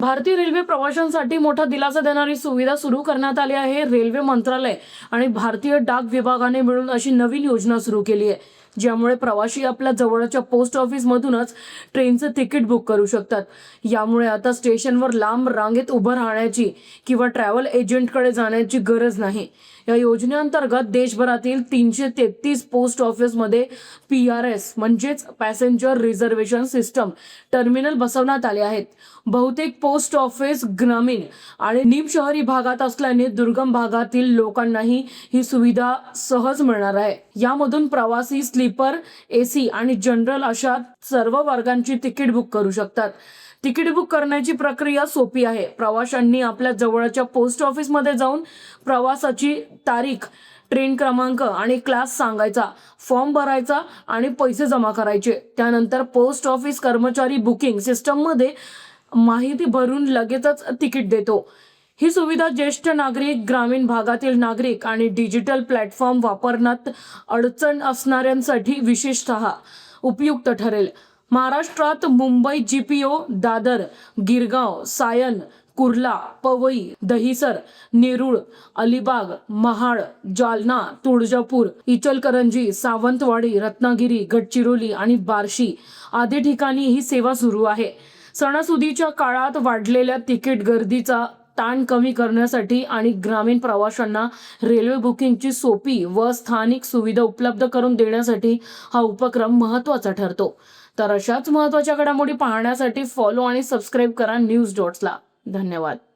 भारतीय रेल्वे प्रवाशांसाठी मोठा दिलासा देणारी सुविधा सुरू करण्यात आली आहे. रेल्वे मंत्रालय आणि भारतीय डाक विभागाने मिळून अशी नवीन योजना सुरू केली आहे. ज्यामुळे प्रवासी आपल्या जवळच्या पोस्ट ऑफिसमधूनच ट्रेनचं तिकीट बुक करू शकतात. यामुळे आता स्टेशनवर लांब रांगेत उभं राहण्याची किंवा ट्रॅव्हल एजंटकडे जाण्याची गरज नाही. या योजनेअंतर्गत देशभरातील तीनशे तेहतीस पोस्ट ऑफिसमध्ये पी आर एस म्हणजेच पॅसेंजर रिझर्वेशन सिस्टम टर्मिनल बसवण्यात आले आहेत. बहुतेक पोस्ट ऑफिस ग्रामीण आणि निमशहरी भागात असल्याने दुर्गम भागातील लोकांनाही ही सुविधा सहज मिळणार आहे. यामधून प्रवासी स्लीपर एसी आणि जनरल अशा सर्व वर्गांची तिकीट बुक करू शकतात. तिकीट बुक करण्याची प्रक्रिया सोपी आहे. प्रवाशांनी आपल्या जवळच्या पोस्ट ऑफिसमध्ये जाऊन प्रवासाची तारीख ट्रेन क्रमांक आणि क्लास सांगायचा फॉर्म भरायचा आणि पैसे जमा करायचे. त्यानंतर पोस्ट ऑफिस कर्मचारी बुकिंग सिस्टममध्ये माहिती भरून लगेचच तिकीट देतो. ही सुविधा ज्येष्ठ नागरिक ग्रामीण भागातील नागरिक आणि डिजिटल प्लॅटफॉर्म वापरण्यात अडचण असणाऱ्यांसाठी विशेषतः उपयुक्त ठरेल. महाराष्ट्रात मुंबई जीपीओ दादर गिरगाव सायन कुर्ला पवई दहिसर नेरूळ अलिबाग महाड जालना तुळजापूर इचलकरंजी सावंतवाडी रत्नागिरी गडचिरोली आणि बार्शी आदी ठिकाणी ही सेवा सुरू आहे. सणासुदीच्या काळात वाढलेल्या तिकीट गर्दीचा ताण कमी करण्यासाठी आणि ग्रामीण प्रवाशांना रेल्वे बुकिंगची सोपी व स्थानिक सुविधा उपलब्ध करून देण्यासाठी हा उपक्रम महत्त्वाचा ठरतो. तर अशाच महत्त्वाच्या घडामोडी पाहण्यासाठी फॉलो आणि सबस्क्राईब करा न्यूज डॉट्सला धन्यवाद.